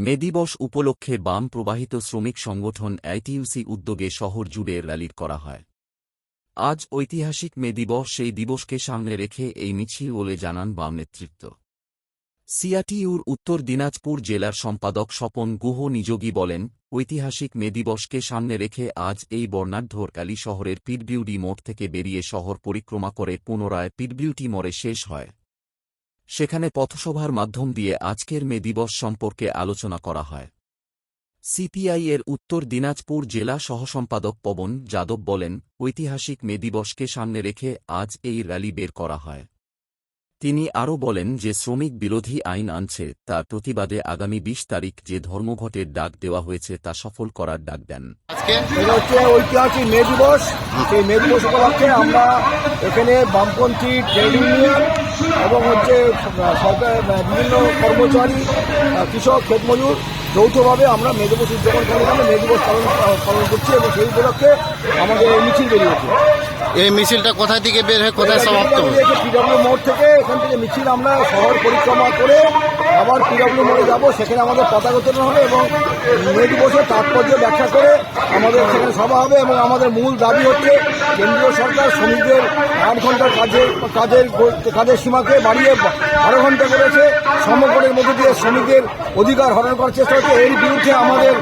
মে দিবস উপলক্ষে বাম প্রবাহিত শ্রমিক সংগঠন আইটিইউসি উদ্যোগে শহর জুড়ে র্যালি করা হয়। আজ ঐতিহাসিক মে দিবস সেই দিবসকে সামনে রেখে এই মিছিল বলে জানান বাম নেতৃত্ব। সিআটিইউর উত্তর দিনাজপুর জেলার সম্পাদক স্বপন গুহ নিযোগী বলেন, ঐতিহাসিক মে দিবসকে সামনে রেখে আজ এই বর্ণাঢ্যর কালী শহরের পিডবিউডি মোড় থেকে বেরিয়ে শহর পরিক্রমা করে পুনরায় পিডবিউটি মোড়ে শেষ হয়। সেখানে পথসভার মাধ্যম দিয়ে আজকের মে দিবস সম্পর্কে আলোচনা করা হয়। সিপিআই এর উত্তর দিনাজপুর জেলা সহসম্পাদক পবন যাদব বলেন ঐতিহাসিক মে দিবসকে সামনে রেখে আজ এই র্যালি বের করা হয়। তিনি আরও বলেন যে শ্রমিক বিরোধী আইন আনছে তার প্রতিবাদে আগামী বিশ তারিখ যে ধর্মঘটের ডাক দেওয়া হয়েছে তা সফল করার ডাক দেন। আজকে ঐতিহাসিক মে দিবস। সেই মে দিবস উপলক্ষে আমরা এখানে বামপন্থী ট্রেড ইউনিয়ন এবং হচ্ছে সরকার বিভিন্ন কর্মচারী কৃষক কৃষক ক্ষেতমজুর যৌথভাবে আমরা মে দিবস উদযাপন করি আমরা মে দিবস পালন পালন করছি এবং সেই উপলক্ষে আমাদের এই মিছিল বেরিয়েছে এই মিছিলটা কোথা থেকে বের হয়ে কোথায় সমাপ্ত পিডব্লিউ মোড় থেকে এখান থেকে মিছিল আমরা শহর পরিক্রমা করে আবার পিডব্লিউ মোড়ে যাব, সেখানে আমাদের পতাকা উত্তোলন হবে এবং মে দিবসের তাৎপর্য ব্যাখ্যা করে আমাদের সেখানে সভা হবে এবং আমাদের মূল দাবি হচ্ছে কেন্দ্রীয় সরকার শ্রমিকদের আট ঘণ্টার কাজের কাজের কাজের সীমাকে বাড়িয়ে বারো ঘণ্টা করেছে। সমগ্রের মধ্যে দিয়ে শ্রমিকদের অধিকার হরণ করার চেষ্টা হচ্ছে। এর বিরুদ্ধে আমাদের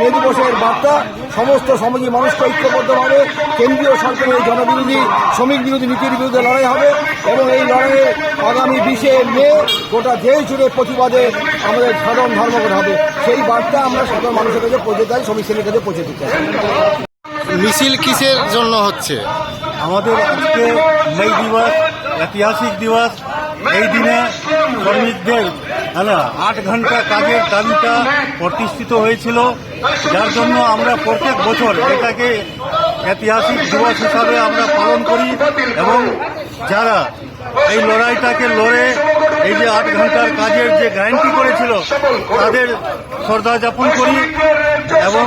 মে দিবসের বার্তা, সমস্ত সমাজী মানুষকে ঐক্যবদ্ধভাবে কেন্দ্রীয় সরকারের জনবিরোধী, শ্রমিক বিরোধী নীতির বিরুদ্ধে লড়াই হবে। এবং এই লড়াইয়ে আগামী বিশে মে গোটা দেশ জুড়ে প্রতিবাদে আমাদের সাধারণ ধর্মঘট হবে। সেই বার্তা আমরা সাধারণ মানুষের কাছে পৌঁছে চাই শ্রমিক শ্রেণির কাছে পৌঁছে দিতে। চাই মিছিল কিসের জন্য হচ্ছে? আমাদের আজকে মে দিবস ঐতিহাসিক দিবস। এই দিনে শ্রমিকদের হ্যাঁ আট ঘণ্টা কাজের দাবিটা প্রতিষ্ঠিত হয়েছিল। যার জন্য আমরা প্রত্যেক বছর এটাকে ঐতিহাসিক দিবস হিসাবে আমরা পালন করি এবং যারা এই লড়াইটাকে লড়ে, এই যে আট ঘণ্টার কাজের যে গ্যারান্টি করেছিল, তাদের শ্রদ্ধা যাপন করি এবং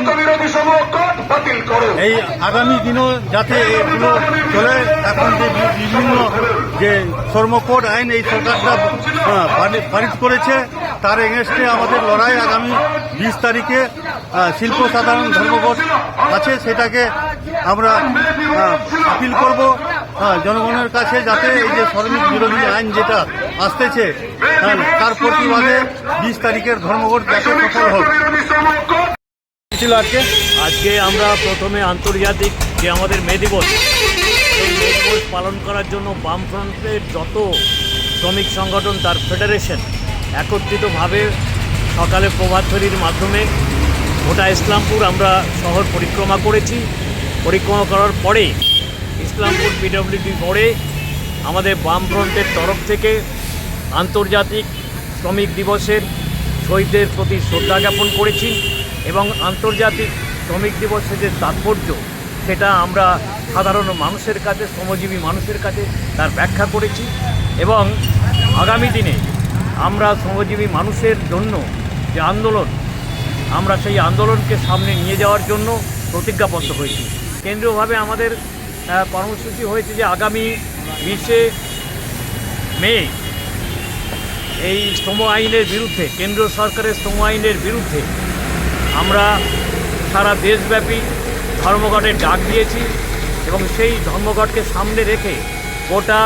এই আগামী দিনও যাতে এগুলো চলে, এখন যে বিভিন্ন যে শ্রমকোড আইন এই সরকারটা পারিত করেছে, তার এগেনস্টে আমাদের লড়াই আগামী বিশ তারিখে শিল্প সাধারণ ধর্মঘট আছে, সেটাকে আমরা আপিল করব। আহ, জনগণের কাছে যাতে এই যে শ্রমিক বিরোধী আইন যেটা আসতেছে হ্যাঁ, তার প্রতিবাদে বিশ তারিখের ধর্মঘট যাতে সফল হোক। ছিল আজকে। আজকে আমরা প্রথমে আন্তর্জাতিক যে আমাদের মে দিবস সেই মে দিবস পালন করার জন্য বামফ্রন্টের যত শ্রমিক সংগঠন তার ফেডারেশন একত্রিতভাবে সকালে প্রভাত ফেরির মাধ্যমে গোটা ইসলামপুর আমরা শহর পরিক্রমা করেছি। পরিক্রমা করার পরে ইসলামপুর পিডব্লিউডি মোড়ে আমাদের বামফ্রন্টের তরফ থেকে আন্তর্জাতিক শ্রমিক দিবসের শহীদদের প্রতি শ্রদ্ধা জ্ঞাপন করেছি এবং আন্তর্জাতিক শ্রমিক দিবসের যে তাৎপর্য, সেটা আমরা সাধারণ মানুষের কাছে, শ্রমজীবী মানুষের কাছে তার ব্যাখ্যা করেছি এবং আগামী দিনে আমরা শ্রমজীবী মানুষের জন্য যে আন্দোলন, আমরা সেই আন্দোলনকে সামনে নিয়ে যাওয়ার জন্য প্রতিজ্ঞাবদ্ধ হয়েছি। কেন্দ্রীয়ভাবে আমাদের কর্মসূচি হয়েছে যে আগামী বিশে মে এই শ্রম আইনের বিরুদ্ধে কেন্দ্র সরকারের শ্রম আইনের বিরুদ্ধে আমরা সারা দেশব্যাপী ধর্মঘটের ডাক দিয়েছি এবং সেই ধর্মঘটকে সামনে রেখে গোটা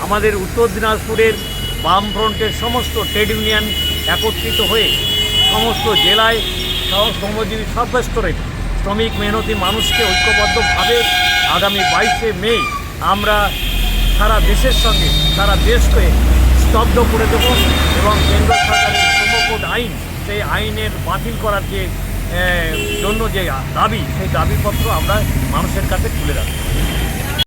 আমাদের উত্তর দিনাজপুরের বামফ্রন্টের সমস্ত ট্রেড ইউনিয়ন একত্রিত হয়ে সমস্ত জেলায় সহ শ্রমজীবী সর্বস্তরের শ্রমিক মেহনতি মানুষকে ঐক্যবদ্ধভাবে আগামী বাইশে মে আমরা সারা দেশের সঙ্গে, সারা দেশকে স্তব্ধ করে দেব এবং কেন্দ্র সরকারের শ্রমকোড আইন, সেই আইনের বাতিল করার যে জন্য যে দাবি, সেই দাবিপত্র আমরা মানুষের কাছে তুলে রাখব।